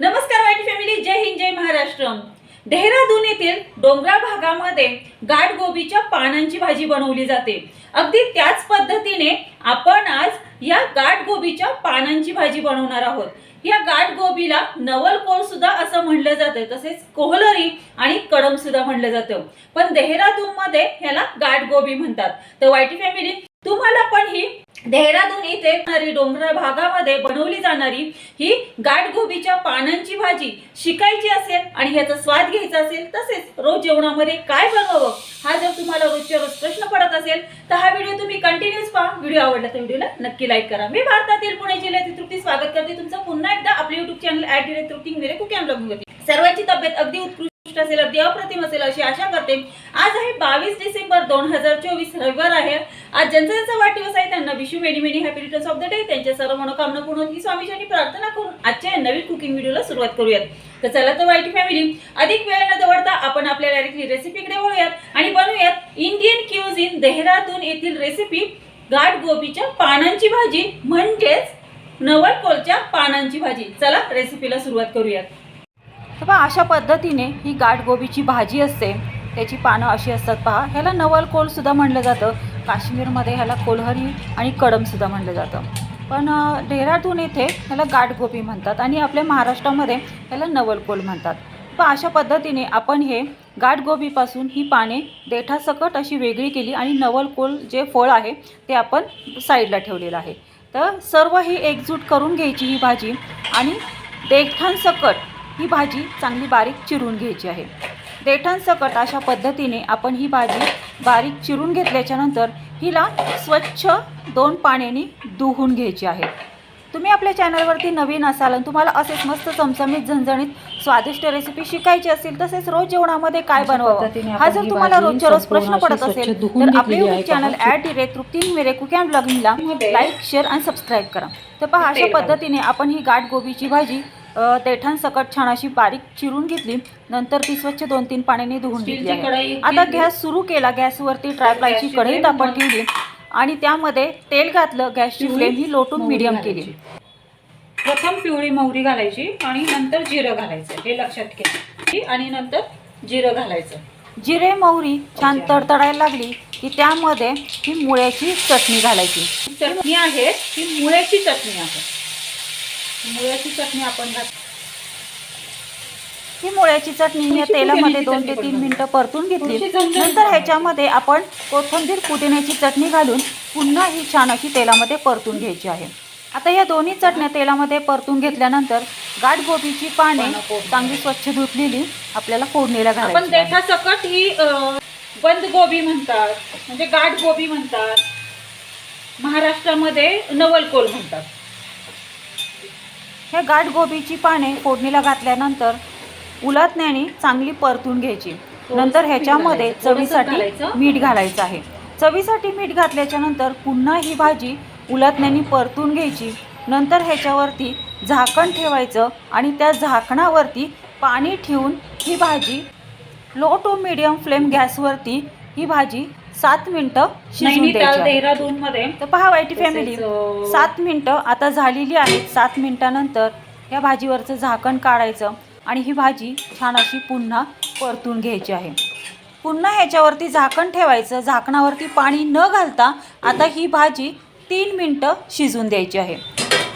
नमस्कार वाईट फॅमिली. जय हिंद जय महाराष्ट्र. देहरादून येथील डोंगराळ भागामध्ये गाठ गोबीच्या पानांची भाजी बनवली जाते. अगदी त्याच पद्धतीने आपण आज या गाठ गोबीच्या पानांची भाजी बनवणार आहोत. या गाठ गोबीला नवल कोळ सुद्धा असं म्हणलं जातं तसेच कोहलरी आणि कडम सुद्धा म्हणलं जातं. पण देहरादून मध्ये ह्याला गाठ गोबी म्हणतात. तर वाईटी फॅमिली तुम्हाला देहरादून इथे डोंगराळ भागामध्ये बनवली जाणारी ही गाठ गोबीच्या पानांची भाजी शिकायची असेल आणि ह्याचा स्वाद घ्यायचा असेल तसेच रोज जेवणामध्ये काय बनवावं हा जर तुम्हाला रोजच्या रोज प्रश्न पडत असेल तर हा व्हिडिओ तुम्ही कंटिन्यूस पहा. व्हिडिओ आवडला तर व्हिडिओला नक्की लाईक करा. मी भारतातील पुणे जिल्ह्यातील तृप्ती स्वागत करते. तुमचं पुन्हा एकदा आपले YouTube channel at direct Trupti मेरे कुकिंग सर्वांची तब्येत अगदी उत्कृष्ट असेल देवप्रतिम असेल अशी आशा करते. आज आहे बावीस डिसेंबर दोन हजार चोवीस रविवार आहे. आज ज्यांचा ज्यांचा वाढदिवस आहे. त्यांना wish you many many happy returns of the day. त्यांच्या सर्व मनोकामना पूर्ण ही स्वामीची प्रार्थना करून आजच्या या नवीन कुकिंग व्हिडिओला सुरुवात करूयात. तर चला तर वाईट फॅमिली अधिक वेळ न दवडता आपण आपल्या डायरेक्टली रेसिपीकडे वळूयात आणि बनवूयात इंडियन क्यूज इन देहरादून येथील रेसिपी गाठ गोबीच्या पानांची भाजी म्हणजेच नवरकोलच्या पानांची भाजी. चला रेसिपीला सुरुवात करूयात. तर पहा अशा पद्धतीने ही गाठ गोबीची भाजी असते. त्याची पानं अशी असतात पहा. ह्याला नवल कोलसुद्धा म्हणलं जातं. काश्मीरमध्ये ह्याला कोल्हरी आणि कडमसुद्धा म्हणलं जातं. पण डेहराडून येथे ह्याला गाठ गोबी म्हणतात आणि आपल्या महाराष्ट्रामध्ये ह्याला नवलकोल म्हणतात. पण अशा पद्धतीने आपण हे गाठ गोबीपासून ही पाने देठासकट अशी वेगळी केली आणि नवलकोल जे फळ आहे ते आपण साईडला ठेवलेलं आहे. तर सर्व ही एकजूट करून घ्यायची ही भाजी आणि देठांसकट ही भाजी चांगली बारीक चिरून घ्यायची आहे देठांसकट अशा पद्धतीने आपण ही भाजी बारीक चिरून घेतल्याच्यानंतर हिला स्वच्छ दोन पाण्याने धुवून घ्यायची आहे तुम्ही आपल्या चॅनलवरती नवीन असाल आणि तुम्हाला असेच मस्त चमचमीत झणझणीत स्वादिष्ट रेसिपी शिकायची असेल तसेच रोज जेवणामध्ये काय बनवावं हा जर तुम्हाला रोजच्या रोज प्रश्न पडत असेल तर आपले YouTube. Channel. At direct Trupti मेरे कुक अँड ब्लॉगिंगला लाईक शेअर आणि सबस्क्राईब करा तर पहा अशा. पद्धतीने आपण ही गाठ गोबीची भाजी देठांसकट छान अशी बारीक चिरून घेतली. नंतर ती स्वच्छ दोन तीन पाण्याने धुवून घेतली आहे. कढई आता. गॅस सुरू केला. गॅसवरती ट्रायप्लायची flame आपण. ठेवली आणि त्यामध्ये तेल घातलं. गॅसची फ्लेम ही लोटून मिडियम. केली. प्रथम पिवळी मोहरी घालायची आणि नंतर जिरं घालायचं. हे लक्षात घ्या. आणि नंतर जिरं घालायचं. जिरे मोहरी छान तडतडायला लागली की त्यामध्ये ही मुळ्याची चटणी घालायची. चटणी आहे. ती मुळ्याची चटणी आहे. मुळ्याची चटणी आपण घात ही मुळ्याची चटणी थोडीशी तेलामध्ये दोन ते पण तीन. मिनिटं परतून घेतली नंतर. ह्याच्यामध्ये आपण कोथिंबीर पुदिन्याची चटणी घालून पुन्हा ही छान अशी तेलामध्ये परतून घ्यायची आहे आता या दोन्ही चटण्या तेलामध्ये परतून घेतल्यानंतर गाठ गोबीची पाने. चांगली स्वच्छ धुतलेली आपल्याला फोडणीला आपण घालायची आहे. देठासकट ही बंद गोबी म्हणतात म्हणजे गाठ गोबी म्हणतात महाराष्ट्रामध्ये नवलकोल म्हणतात ह्या गाठ गोबीची पाने फोडणीला घातल्यानंतर उलटण्याने चांगली परतून घ्यायची. नंतर ह्याच्यामध्ये चवीसाठी. मीठ घालायचं आहे. चवीसाठी मीठ घातल्याच्या नंतर पुन्हा ही भाजी उलटण्याने परतून घ्यायची. नंतर ह्याच्यावरती झाकण ठेवायचं आणि त्या झाकणावरती पाणी ठेवून ही भाजी लो टू मिडियम फ्लेम गॅसवरती ही भाजी सात मिनटं शिजवून नैनिताल द्यायची आहे. देहरादून मध्ये तर पहा वाईटी तसेच, फॅमिली अं, सात मिनटं आता झालेली आहेत. सात मिनटानंतर या भाजीवरचं झाकण काढायचं आणि ही भाजी छान अशी पुन्हा परतून घ्यायची आहे. पुन्हा ह्याच्यावरती झाकण ठेवायचं. झाकणावरती पाणी न घालता आता ही भाजी तीन मिनटं शिजून द्यायची आहे.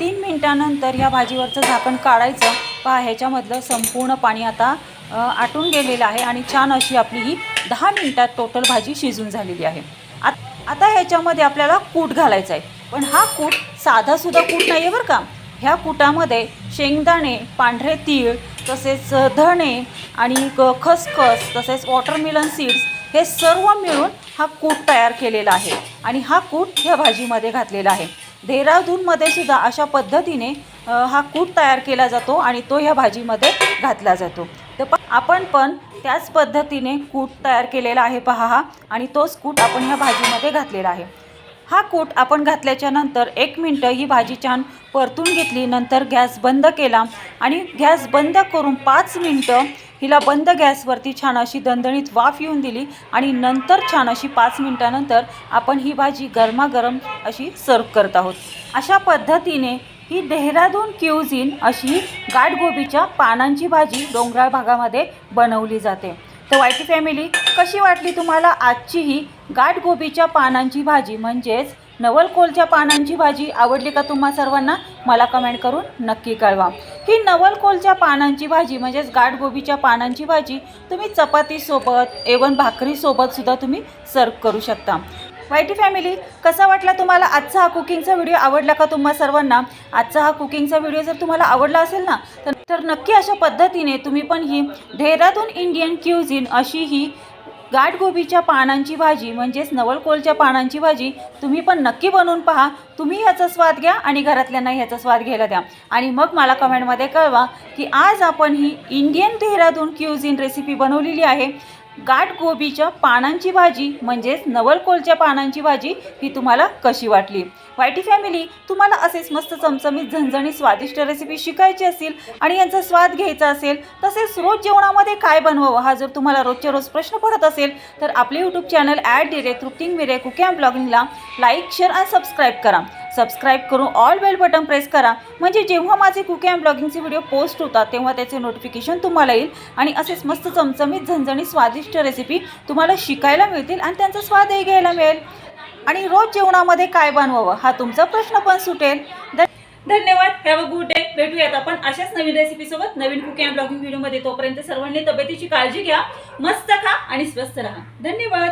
तीन मिनटानंतर या भाजीवरचं झाकण काढायचं. पहा ह्याच्यामधलं संपूर्ण पाणी आता अ, आटून गेलेलं आहे आणि छान अशी आपली ही दहा मिनटात टोटल भाजी शिजून झालेली आहे. आत- आता ह्याच्यामध्ये आपल्याला कूट घालायचा आहे. पण हा कूट साधासुद्धा कूट नाही आहे बरं का. ह्या कूटामध्ये शेंगदाणे पांढरे तीळ तसेच धणे आणि क- खसखस तसेच वॉटरमेलन सीड्स हे सर्व मिळून हा कूट तयार केलेला आहे. आणि हा कूट ह्या भाजीमध्ये घातलेला आहे. देहरादूनमध्ये सुद्धा अशा पद्धतीने हा कूट तयार केला जातो आणि तो ह्या भाजीमध्ये घातला जातो. तर आपण पण त्याच पद्धतीने कूट तयार केलेला आहे पहा हा. आणि तोच कूट आपण ह्या भाजीमध्ये घातलेला आहे. हा कूट आपण घातल्याच्या नंतर एक मिनटं ही भाजी छान परतून घेतली नंतर गॅस बंद केला आणि गॅस बंद करून पाच मिनटं हिला बंद गॅसवरती छान अशी दणदणीत वाफ येऊन दिली आणि नंतर छान अशी पाच मिनटानंतर आपण ही भाजी गरमागरम अशी सर्व करत आहोत. अशा पद्धतीने ही देहरादून क्युझिन अशी गाठगोबीच्या पानांची भाजी डोंगराळ भागामध्ये बनवली जाते. तर वायटी फॅमिली कशी वाटली तुम्हाला आजची ही गाठगोबीच्या पानांची भाजी? म्हणजेच नवलकोलच्या पानांची भाजी आवडली का तुम्हा सर्वांना? मला कमेंट करून नक्की कळवा. ही नवलकोलच्या पानांची भाजी म्हणजेच गाठगोबीच्या पानांची भाजी तुम्ही चपातीसोबत एवन भाकरीसोबतसुद्धा तुम्ही सर्व करू शकता. वायटी फॅमिली कसा वाटला तुम्हाला आजचा हा कुकिंगचा व्हिडिओ आवडला का तुम्हा सर्वांना? आजचा हा कुकिंगचा व्हिडिओ जर तुम्हाला आवडला असेल ना तर तर नक्की अशा पद्धतीने तुम्ही पण ही देहरादून इंडियन क्युझिन अशी ही गाठगोबीच्या पानांची भाजी म्हणजेच नवलकोलच्या पानांची भाजी तुम्ही पण नक्की बनवून पहा. तुम्ही ह्याचा स्वाद घ्या आणि घरातल्यांना ह्याचा स्वाद घ्यायला द्या. आणि मग मला कमेंटमध्ये कळवा की आज आपण ही इंडियन देहरादून क्युझिन रेसिपी बनवलेली आहे. गाठ गोबीच्या पानांची भाजी म्हणजेच नवलकोलच्या पानांची भाजी ही तुम्हाला कशी वाटली? वायटी फॅमिली तुम्हाला असेच मस्त चमचमीत झणझणीत स्वादिष्ट रेसिपी शिकायची असेल आणि यांचा स्वाद घ्यायचा असेल तसेच रोज जेवणामध्ये काय बनवावं हा जर तुम्हाला रोजच्या रोज प्रश्न पडत असेल तर आपले यूट्यूब चॅनल ॲड डिरे तृप्तिंग मिरे कुकी ब्लॉगिंगला लाईक शेअर आणि सबस्क्राईब करा. सबस्क्राईब करून ऑल बेल बटन प्रेस करा. म्हणजे जेव्हा माझे कुकी अँड ब्लॉगिंगचे व्हिडिओ पोस्ट होतात तेव्हा त्याचे नोटिफिकेशन तुम्हाला येईल आणि असेच मस्त चमचमीत झणझणीत स्वादिष्ट रेसिपी तुम्हाला शिकायला मिळतील आणि त्यांचा स्वादही घ्यायला मिळेल. आणि रोज जेवणामध्ये काय बनवावं हा तुमचा प्रश्न पण सुटेल. धन्यवाद. Have a good day. भेटूयात आपण अशाच नवीन रेसिपी सोबत. नवीन कुकिंग अँड ब्लॉगिंग व्हिडिओमध्ये तोपर्यंत सर्वांनी तब्येतीची काळजी घ्या. मस्त खा आणि स्वस्थ राहा. धन्यवाद.